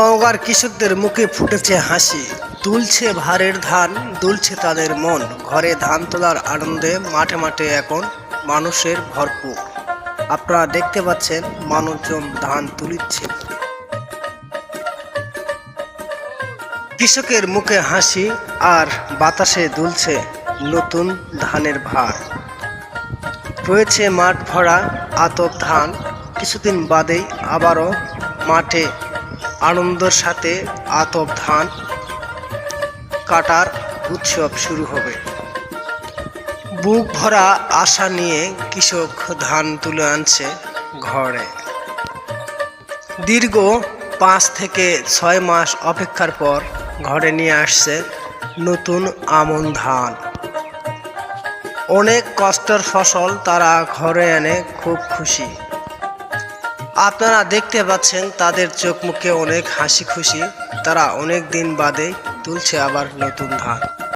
নওগাঁর কৃষকদের মুখে ফুটেছে হাসি। তুলছে ভারের ধান, দুলছে তাদের মন। ঘরে ধান তোলার আনন্দে মাঠে মাঠে এখন মানুষের ভরপুর। আপনারা দেখতে পাচ্ছেন মানুষজন ধান তুলিচ্ছে। কৃষকের মুখে হাসি আর বাতাসে দুলছে নতুন ধানের ভার। রয়েছে মাঠ ভরা আতপ ধান। কিছুদিন বাদেই আবারও মাঠে আনন্দের সাথে আতপ ধান কাটার উৎসব শুরু হবে। বুক ভরা আশা নিয়ে কৃষক ধান তুলে আনছে ঘরে। দীর্ঘ পাঁচ থেকে ছয় মাস অপেক্ষার পর ঘরে নিয়ে আসছে নতুন আমন ধান। অনেক কষ্টের ফসল তারা ঘরে এনে খুব খুশি। আপনারা দেখতে পাচ্ছেন তাদের চোখ মুখে অনেক হাসি খুশি তারা অনেক দিন বাদে তুলছে আবার নতুন ধান।